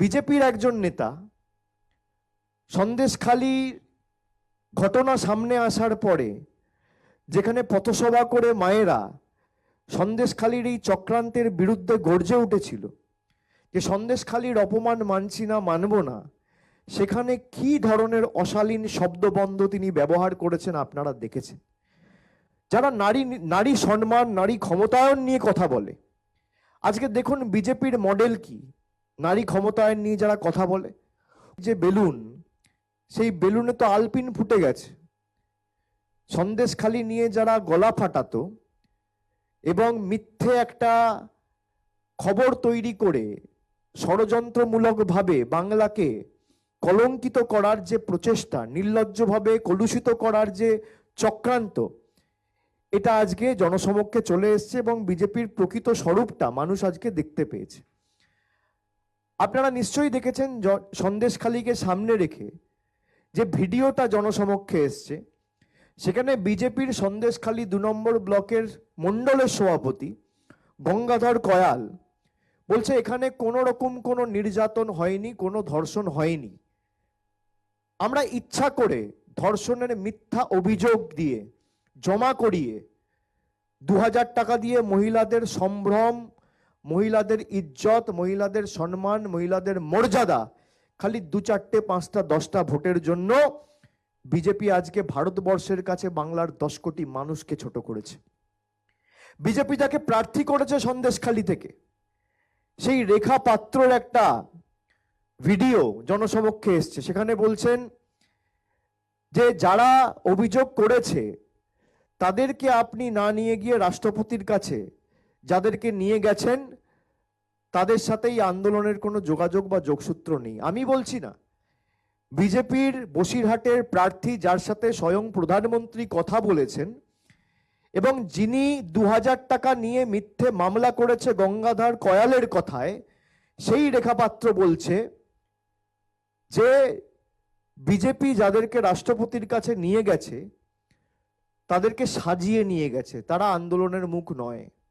বিজেপির একজন নেতা, সন্দেশখালী ঘটনা সামনে আসার পরে, যেখানে পথসভা করে মায়েরা সন্দেশখালীর এই চক্রান্তের বিরুদ্ধে গর্জে উঠেছিল, যে সন্দেশখালীর অপমান মানছি না, মানব না, সেখানে কি ধরনের অশালীন শব্দবন্ধ তিনি ব্যবহার করেছেন আপনারা দেখেছেন? যারা নারী নারী সম্মান, নারী ক্ষমতায়ন নিয়ে কথা বলে, আজকে দেখুন বিজেপির মডেল কি? নারী ক্ষমতায়ন নিয়ে যারা কথা বলে যে বেলুন, সেই বেলুনে তো আলপিন ফুটে গেছে। সন্দেশখালি নিয়ে যারা গলা ফাটাতো এবং মিথ্যে একটা খবর তৈরি করে ষড়যন্ত্রমূলকভাবে বাংলাকে কলঙ্কিত করার যে প্রচেষ্টা, নির্লজ্জভাবে কলুষিত করার যে চক্রান্ত, এটা আজকে জনসমক্ষে চলে এসছে এবং বিজেপির প্রকৃত স্বরূপটা মানুষ আজকে দেখতে পেয়েছে। আপনারা নিশ্চয়ই দেখেছেন সন্দেশখালীকে সামনে রেখে যে ভিডিওটা জনসমক্ষে এসছে, সেখানে বিজেপির সন্দেশখালী দু নম্বর ব্লকের মণ্ডলের সভাপতি গঙ্গাধর কয়াল বলছে, এখানে কোনো রকম কোনো নির্যাতন হয়নি, কোনো ধর্ষণ হয়নি। আমরা ইচ্ছা করে ধর্ষণের মিথ্যা অভিযোগ দিয়ে জমা করিয়ে দু হাজার টাকা দিয়ে মহিলাদের সম্ভ্রম মহিলাদের ইজ্জত, মহিলাদের সম্মান, মহিলাদের মর্যাদা খালি দু চারটে, পাঁচটা, দশটা ভোটের জন্য বিজেপি আজকে ভারতবর্ষের কাছে বাংলার দশ কোটি মানুষকে ছোট করেছে। বিজেপি যাকে প্রার্থী করেছে সন্দেশখালী থেকে। সেই রেখা পাত্রর একটা ভিডিও জনসমক্ষে এসছে। সেখানে বলছেন যে, যারা অভিযোগ করেছে, তাদেরকে আপনি না নিয়ে গিয়ে রাষ্ট্রপতির কাছে যাদেরকে নিয়ে গেছেন, তাদের সাথে এই আন্দোলনের কোনো যোগাযোগ বা যোগসূত্র নেই। আমি বলছি না। বিজেপির বসিরহাটের প্রার্থী যার সাথে স্বয়ং প্রধানমন্ত্রী কথা বলেছেন এবং যিনি দু হাজার টাকা নিয়ে মিথ্যে মামলা করেছে গঙ্গাধর কয়ালের কথায়, সেই রেখাপাত্র বলছে যে বিজেপি যাদেরকে রাষ্ট্রপতির কাছে নিয়ে গেছে, তাদেরকে সাজিয়ে নিয়ে গেছে। তারা আন্দোলনের মুখ নয়।